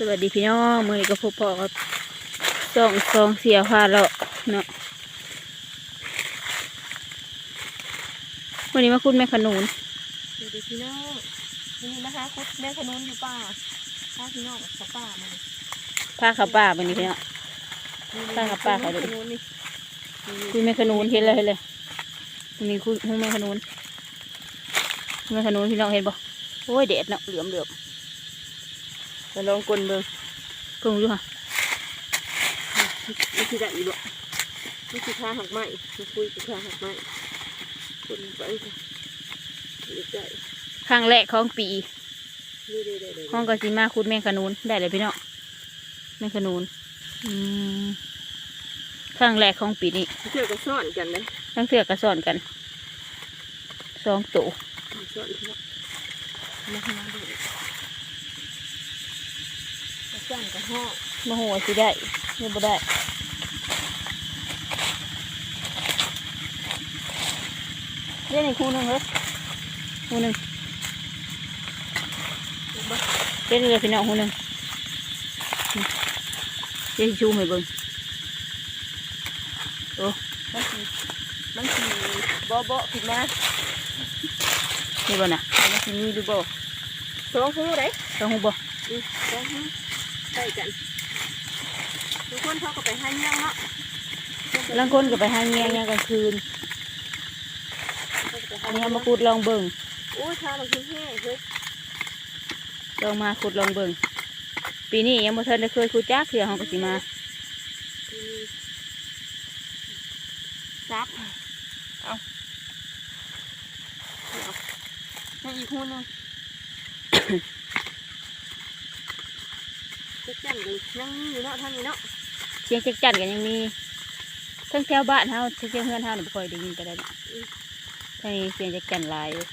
สวัสดีพี่น้องมือนี้ก็พบพ่อครับสองสองเสียพาเราะเนาะวันนี้มาคุณแม่ขนุนสวัสดีพี่น้องวันนี้นะคะคุดแม่ขนุนอยู่ป่าข้าพี่น้องกับป่ามาเลยพาเขับป้าวันนี้พี่น้องป้ากับป้าเขาดูแม่ขนุนนี่คุณแม่ขนุนเห็นเลยเห็นเลยวันนี้คุณแม่ขนุนคุณแม่ขนุนพี่น้องเห็นบ่โอ้ยแดดเนาะเหลือมเหลือม มาลองกลนเบิ่งกงอยู่ค่ะนี่คือได้อีกบ่นี่คือข้าหักไม้มาคุยกับข้าหักไม้กลนไปค่ะเดี๋ยวได้ครั้งแรกของปีนี่ได้ได้ได้ห้องกสิมาคุณแม่ขนุนได้เลยพี่น้องแม่ขนุนอืมครั้งแรกของปีนี้เชื่อก็ซ่อนกันเลยทั้งเสือกกระสอนกันสองตัว ซ่อนกันมาหาดูกระจังกระห้องมาหัวสิได้ไม่บ่ได้เล่นในคู่หนึ่งเลยคู่หนึ่งเล่นเลยพี่น้องคู่หนึ่งนี่เดี๋ยวสิชูให้เบิ่งมันสีมันสีบ่บ่ผิดมานี่บ่น่ะมันสีมีดูบ่สองหูได้ต้องหูบ่อืมสองหู ใส่กันทุกคนเขาก็ไปให้ยังเนาะลังคนก็ไปหาเงี้ยงกลางคืนอันนี้เอามาขุดลองเบิ่งโอ้ยทามันคือแห้งเฮ้ยลองมาขุดลองเบิ่งปีนี้ยังบ่ทันได้เคยขุดจักเถื่อเฮาก็สิมาอืมจับเอาเอาให้อีกหูหนึงจะจั นเลยยังมีอยู่เนาะท่านนี้เนาะเสียงจักจั่นกันยังมีทั้งแถวบ้านเฮาทั้งเสียงเฮือนเฮานี่บ่ค่อยได้ยินไปได้ดอกทางนี้เสียงจักจั่นหลายอยู่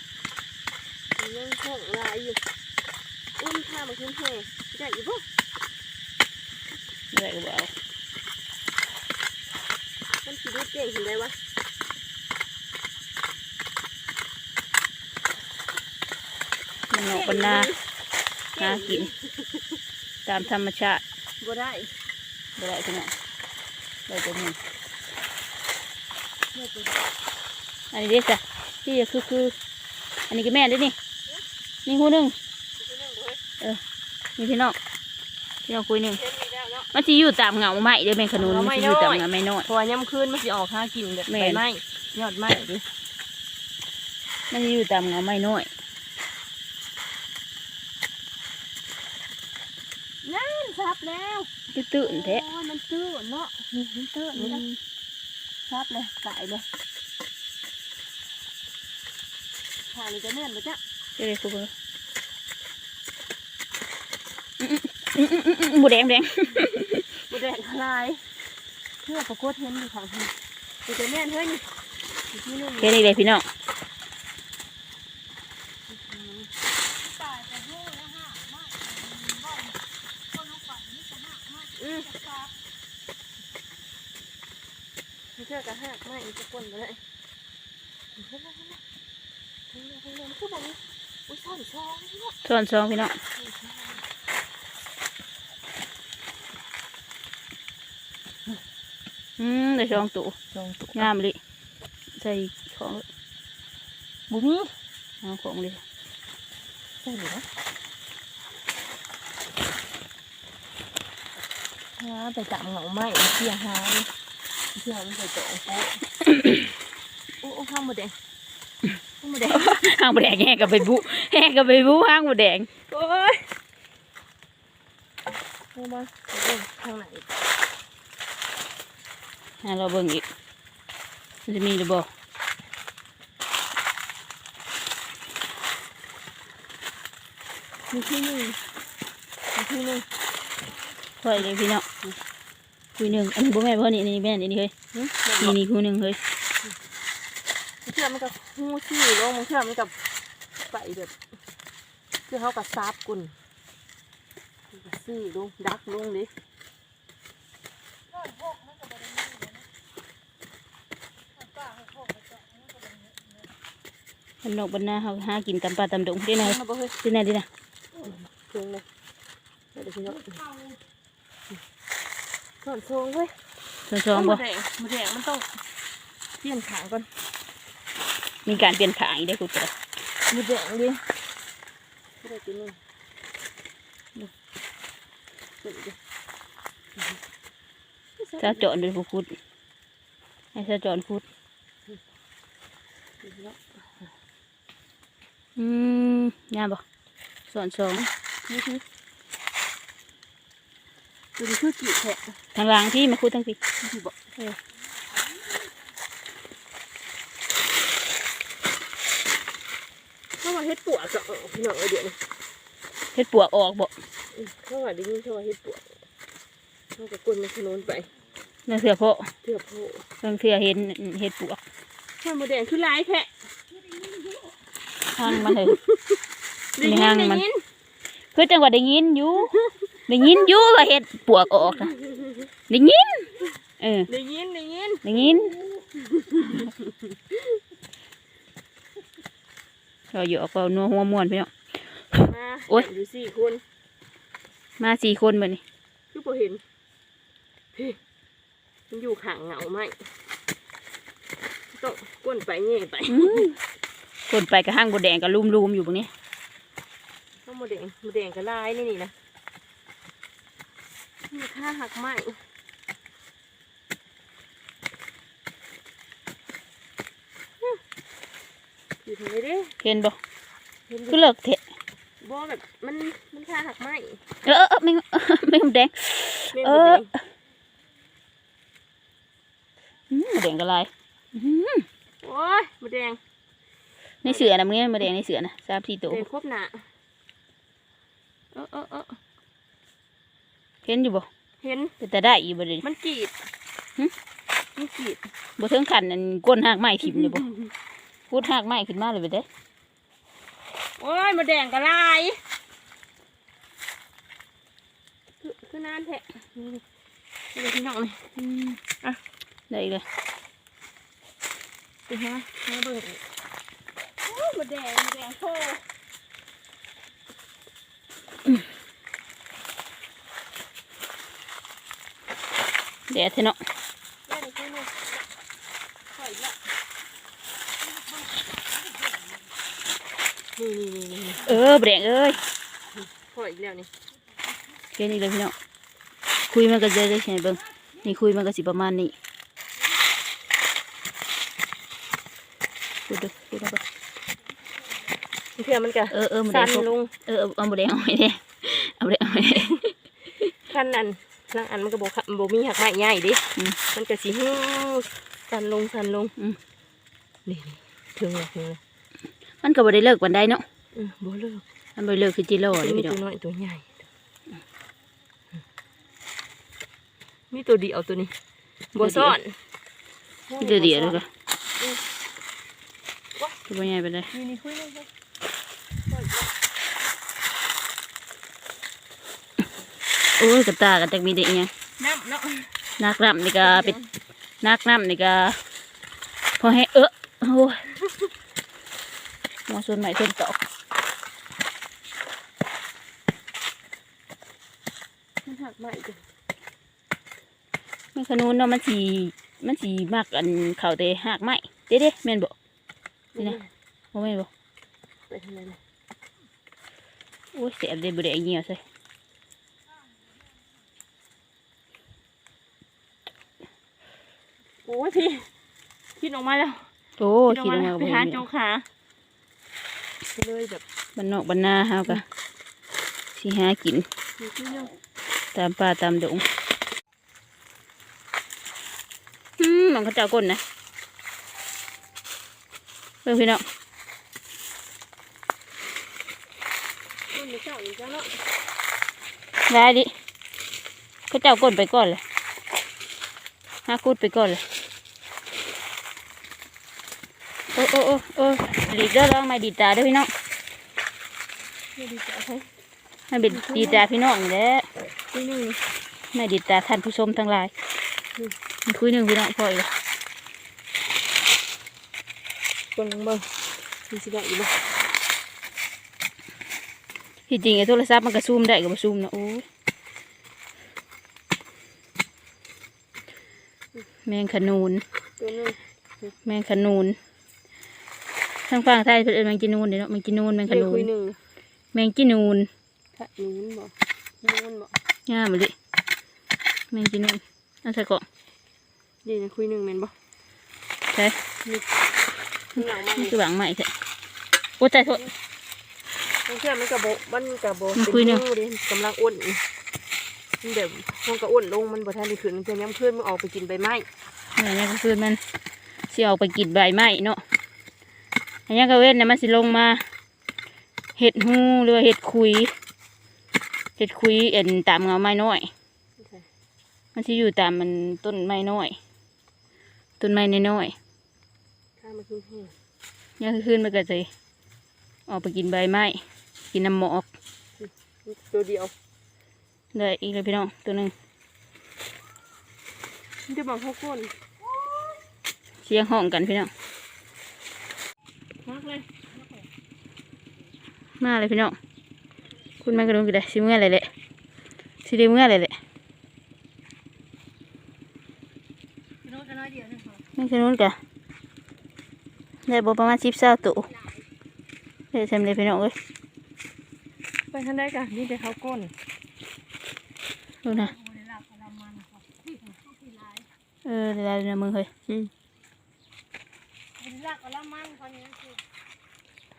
ยังห้องลายอยู่อุ้มทามันคือแห้งได้อีกบ่ได้ก็บ่เอามันสิดูเก่งเห็นได้วะมันออกเป็นนาหากิน ตามธรรมชาติบ่ได้บ่ได้พี่น้องได้แต่นี้ไม่เป็นอันนี้เด้จ้ะที่คือคืออันนี้ก็แม่นเด้อนี่นี่หูหนึงที่นั่งบ่เฮ้ยนี่พี่น้องพี่น้องคุยหนึงเห็นอีกแล้วเนาะมันสิอยู่ตามเหงาไม้เด้อแม่ขนุนเหงามันไม้สิอยู่ตามน้อยเหงาไม้น้อยเพราะว่าย่ำคืนมันสิออกหากินแบบแม่ใบนไม้ยอดไม้ดิมันสิอยู่ตามเหงาไม้น้อย นั่นซั บแล้วตื้นๆแท้โอ้ยมันตื้อเนาะนี่มันตื้อนี่นะซับเลยตายเลยทางนี้จะเนื่อนไปจ้ะเดี๋ยวๆคุยๆอื้อๆๆๆๆบ่แดงแดงบุแดดลายเพื่อประกวดเห็นอยู่ทางนี้ไปจะเนื่อนเฮ้ยนี่อีกที่หนึงเฮ็ดนี่เลยพี่น้อง อืมไม่เชื่อกระหักไม่จะกวนไปเลยเฮ้ยเฮ้ยเฮ้ยเฮ้ยเฮ้ยเฮ้ยมันคือบอกนี่อุ้ยซ่อนซองนี่เนาะส่วนสองพี่น้องอืมได้สองตัวซองตุกงามเลยใส่ของบุมีเอาของเลยใช่หรือเปล่าไปจับเหงาไหมเที่ยหาย เที่ยมันไปเจาะโป๊ะโอ้โอ้ข้ามหมดเลยข้ามหมดเลยห้างบ่แดงแห่กับไปบุแห่กับไปบุห้างบ่แดงโอ้ยเอามาเอาเบิ่งทางไหนใหาเราเบิ่งอีกมันจะมีหรือบ่มีที่หนึ่งมีที่หนึ่งค่อยเลยพี่น้อง คุยหนึ่งอันนี้บ่แม่นบ่นี่นี่แม่นอันนี้เฮ้ยหึนี่นี่คุยหนึ่งเฮ้ยมันเชื่อมันกับหูซี่ลงมันเชื่อมันกับไปแบบคือเขากับซาบกุนซี่ลงดักลงดิมันนอกบรรณาเฮาหากินตำปลาตำดงได้ไหนเอาบ่เฮ้ยได้ไหนได้ไหนเพียงเลยเดี๋ยวพี่น้อง ก่อนโซงเว้ยส่วนสองบ่มะแดงมะแดงมันต้องเปลี่ยนขางก่อน มีการเปลี่ยนขางอีกได้อคุณเจ้ามะแดงดิไม่ได้กินเลยนี่เปิดดิถ้าเจาะเป็นผู้คุดให้ถ้าเจาะคุดอืมยามบ่ส่วนสองนี่คือ ตัวนี้คือกี่แฉะทางหล่างที่มาคุดทั้งปีนี่คือบอกเออเข้ามาเฮ็ดปวกก็เออพี่น้องเอาเดี๋ยวนี้เฮ็ดปวกออกบ่อืมเข้ามาได้ยินเข้ามาเฮ็ดปวกเข้ากับกลนมันขนนไปนั่นเสือเพาะเถื่อโพเพิ่งเสือเห็นเฮ็ดปวกข้าวหมูแดงคือลายแพะทางมันเลยได้ยิในห้างได้มันยินคือจังหวัดได้ยินอยู่ ได้ยินอยู่ว่าเฮ็ดปวกออกนะได้ยิน เออได้ยินได้ยินได้ยินเราอยู่ออกเอานัวหัวม่วนพี่น้อง มาโอ๊ย อยู่สี่คนมาสี่คนมื้อนี้คือพอเห็นพี่มันอยู่ข้างเหงาไหมต้องก้นไปเง่ไปอื้อคนไปกับห้างบดแดงกับลุมๆอยู่ตรงนี้ข้าวหมูแดงหมูแดงก็ลายนี่นี่นะ มีค่าหักไหมอยู่ทางไหนเด้เห็นบ่เห็นคือเลิกเถะบ่แบบมันมันค่าหักไหมเออเออเออไม่ไม่หมดแดงแม่นเอหมูอแดงอื้อหมดแดงก็ลายอื้อโอ้ยหมูแดงในเสือนะมึงนี่หมดแดงในเสือนะสามสี่ตัวแดงครบหนาเออเออเออเห็นอยู่บ่ เห็นเป็นแต่ได้อยู่บ่เลยมันกรีดหึมันกรีดบ่ถึงขันนั่นก้นหากไม้ถิ่มเลยบ่พูดหากไม้ขึ้นมาเลยไปเด้อโอ้ยหมาแดงกระลายคือคือนานแท้นี่นี่นี่พี่น้องนี่อืมอะได้อีกเลยไปฮะมาเบิ่งอีกโอ้ยหมาแดงหมาแดงโค แดดเถอะเนาะได้เลยคุณลูกปล่อยละนี่นี่นี่นี่เออบ่แดงเอ้ยปล่อยอีกแล้วนี่เห็นอีกเลยพี่น้องคุยมันก็จะได้ใช่เบิ่งนี่คุยมันก็สิประมาณนี้พูดดูพูดดูก่อนเพื่อมันก็เออเออบ่แดสั่งนครบลงเออเอาบ่แดงเอาไว้เด้เอาบ่แดงเอาไว้เด้ขั้นนั้น ล่างอันมันก็บอกบ่มีหักไม้ใหญ่ดิอืมมันก็สิฮู้สั่นลงสั่นลงอืมนี่นี่ถึงแล้วถึงแล้วมันก็บ่ได้เลิกวันใดเนาะอืมบ่เลิกมันบ่ได้เลิกคือจิโร่เลยมีพี่น้อตังวน้อยตัวใหญ่มีตัวเดียวตัวนี้บัวซ่อนเดี๋ยวเดี๋ยวแล้วก็ตัวบ่ใหญ่ไปเลย นี่นี่คุยเลยครับ โอ้ยกระตากันจักมีได้อีหยังน้ำเนาะนักน้ำนี่ก็เป็นนักน้ำนี่ก็พอให้เออโอ้ยมาส่วนใหม่ส่วนตอกมันหักใหม่จ้ะแม่ขนุนเนาะมันสีมันสีมากอันเขาแต่หากไม้เด้เด้แม่นบ่นี่นะบ่แม่นบ่ไปทางไหนนะโอ้ยเสียบได้บ่ได้เงี่ยวใส่ โอ้ยพี่คิดออกมาแล้วโอ้คิดลงมาก็ไปบ่หาเห็นโจเนาะขาไปเลยแบบบ้านนอกบ้านนาเฮาก็สิหากินมีที่เรื่องตามป่าตามดงอืมมันเขาเจ้าก้นนะเบิ่งพี่น้องมันไม่เจ้าอีกแล้วเนาะได้ดิเขาเจ้าก้นไปก่อนเลย หาคุดไปก่อนเลยโอ้โอ้โอ้โอ้ดีดเด้อลองมาดีดตาเด้อพี่น้องไม่ดีใจให้ให้เป็นดีดตาพี่น้องนี่แหละที่นี่ไม่ดีดตาท่านผู้ชมทั้งหลายมันคุยหนึ่งพี่น้องพออีกแล้วคนลงเบิ่งมีสิได้อีกบ่ที่จริงไอ้โทรศัพท์มันก็ซูมได้กับซูมนะโอ้ย แมงขนูน ตัวหนึงแมงขนูนทางฝั่งไทยเพิ่นเอิ้นแมงจีนูนเด้เนาะแมงจีนูนแมงขเดี๋ยวนูคุนยหนึ่งแมงจีนูนขะนูนบ่นูนบ่งามเลยแมงจีนูนเอันใส่กล่องเดี๋ยวนะคุยหนึ่งแม่นบ่ใช่หนังมันนี่คือหวังใหม่ใช่โอ้ใจโทษบางเทื่อมันกระโบมันกระโบมันคุยหนึ่งเดิกำลังอ้วนมัน เดี๋ยวมันก็อ้วนลงมันบ่ทันได้ขึ้นมันจะย้ำขึ้นมันออกไปกินใบไม้แม่นี่ก็คือมันสิออกไปกินใบไม้เนาะอันนี้ก็เว้นนะมันสิลงมา เห็ดหูหรือว่าเห็ดคุย เห็ดคุยเอ็นตามเงาไม้น้อย มันสิอยู่ตามมันต้นไม้น้อย ต้นไม้น้อยข้ามาขึ้นแห้งๆเนี่ยคือขึ้นมันก็จะออกไปกินใบไม้ กินน้ำหมอก ตัวเดียว ได้อีกเลยพี่น้องตัวหนึ่งมันจะบอกเขาก้นเสียงห้องกันพี่น้องมากเลยมาเลยพี่น้องคุณแม่กระดุมกันเลยสิเมื่อไรแหละสิได้เมื่อไรแหละพี่น้องก็น้อยเดียวนึงค่ะแม่กระดุมกันได้บประมาณสิบเศร้าตัวได้ทำเลยพี่น้องเอ้ยไปทันได้กะนี่แต่เขาก้น ดูนะเออเดี๋ยวได้ในมือเฮ้ยลากเอาละมันคนนี้คือ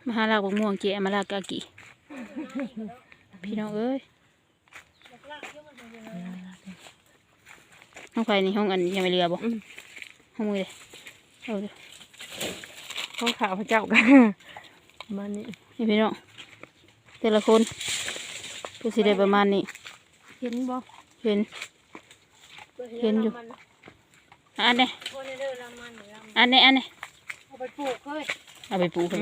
มาหาลากบกม่วงเกะมาลากกากีพี่น้องเอ้ยลากเยอะมันเลยห้องไฟนี่ห้องอันยังไม่เรือบ่ห้องมือเลยเอาเดี๋ยวของข่าวพระเจ้ากันมันนี่นี่พี่น้องแต่ละคนก็สิได้ประมาณนี้เห็นบ่ เห็น เห็นอยู่ อันนี้คนเด้อละมันละมันอันนี้อันนี้เอาไปปลูกเฮ้ยเอาไปปลูกเพิ่น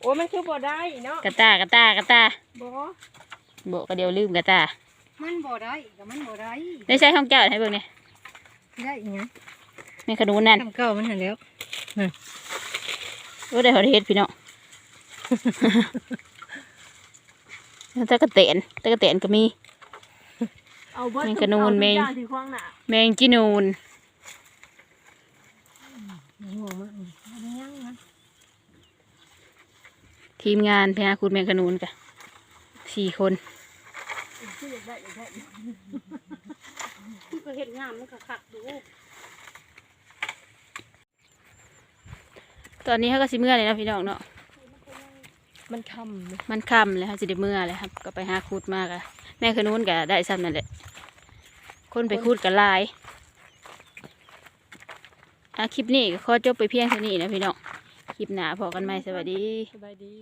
โอ้ยมันคือบ่ได้เนาะ กระตากระตากระตาบ่บอกก็เดี๋ยวลืมกระตา มันบ่ได้ก็มันบ่ได้ ได้ใช้ห้องเจ้าให้เบิ่งนี่ได้อีหยังในขนุนนั่นทำเก่ามันหันแล้วโอ้ได้หอดเฮ็ดพี่น้อง ตะกะเตนตะกะเตนก็มี เอาเบิดแมงกะนูนแมงทุกอย่างที่ขวางหน้าแมงจีนูนหัวมันมันยังนะทีมงานพญาคุณแมงขนุนกะสี่คนคืออยากได้อยากได้มันก็เฮ็ดงามมันก็คักดูตอนนี้เขาก็สิเมื่อเลยนะพี่น้องเนาะ มันคำเลยมันค่ำเลยค่ะสิได้เมื่อเลยครับ ก็ไปหาคูดมากอะแม่ขนุนก็ได้ซ้ำนั่นแหละ คนไปคูดกับลายอะคลิปนี้ก็ขอจบไปเพียงเท่านี้นะพี่น้อง คลิปหน้าพอกันไหมสวัสดี สบายดี